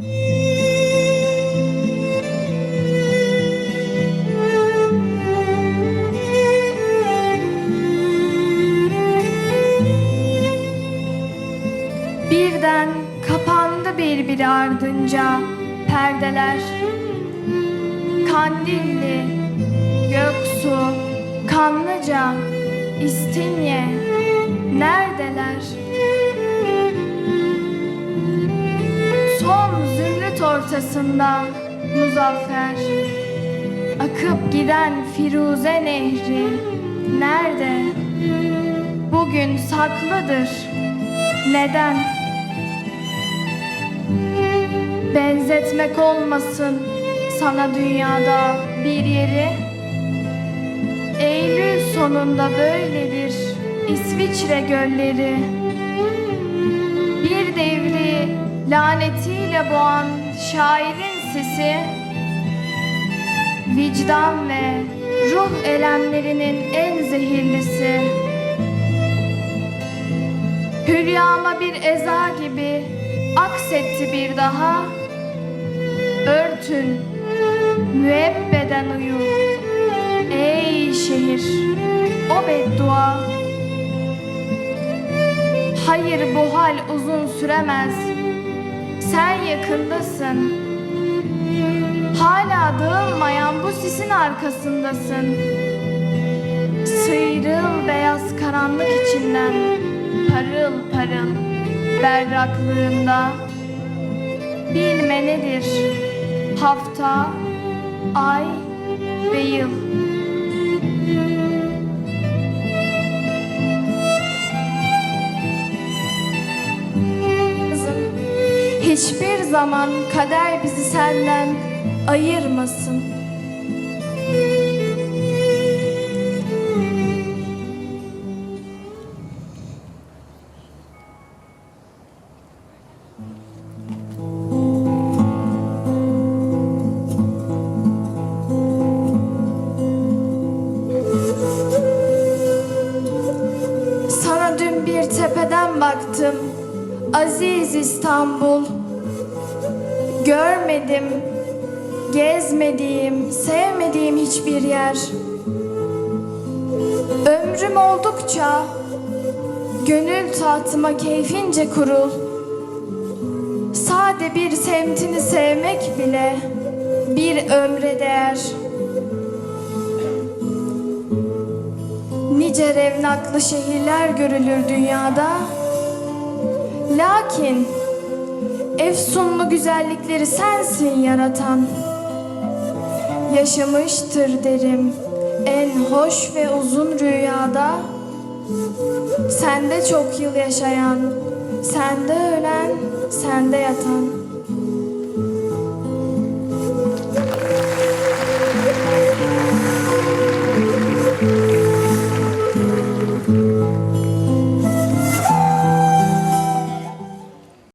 Birden kapandı birbiri ardınca perdeler. Kandilli, Göksu, Kanlıca, İstinye, neredeler? Ortasında muzaffer, akıp giden Firuze Nehri nerede? Bugün saklıdır. Neden? Benzetmek olmasın sana dünyada bir yeri. Eylül sonunda böyledir İsviçre gölleri. Bir devri lanetiyle boğan şairin sesi vicdan ve ruh elemlerinin en zehirlisi. Hülyama bir eza gibi aksetti bir daha. Örtün, müebbeden uyu. Ey şehir, o beddua. Hayır bu hal uzun süremez. Sen yakındasın. Hala dağılmayan bu sisin arkasındasın. Sıyrıl beyaz karanlık içinden parıl parıl berraklığında bilme nedir hafta, ay ve yıl. Hiçbir zaman kader bizi senden ayırmasın. Sana dün bir tepeden baktım. Aziz İstanbul. Görmedim, gezmediğim, sevmediğim hiçbir yer. Ömrüm oldukça gönül tahtıma keyfince kurul. Sade bir semtini sevmek bile bir ömre değer. Nice revnaklı şehirler görülür dünyada. Lakin efsunlu güzellikleri sensin yaratan. Yaşamıştır derim en hoş ve uzun rüyada. Sende çok yıl yaşayan, sende ölen, sende yatan.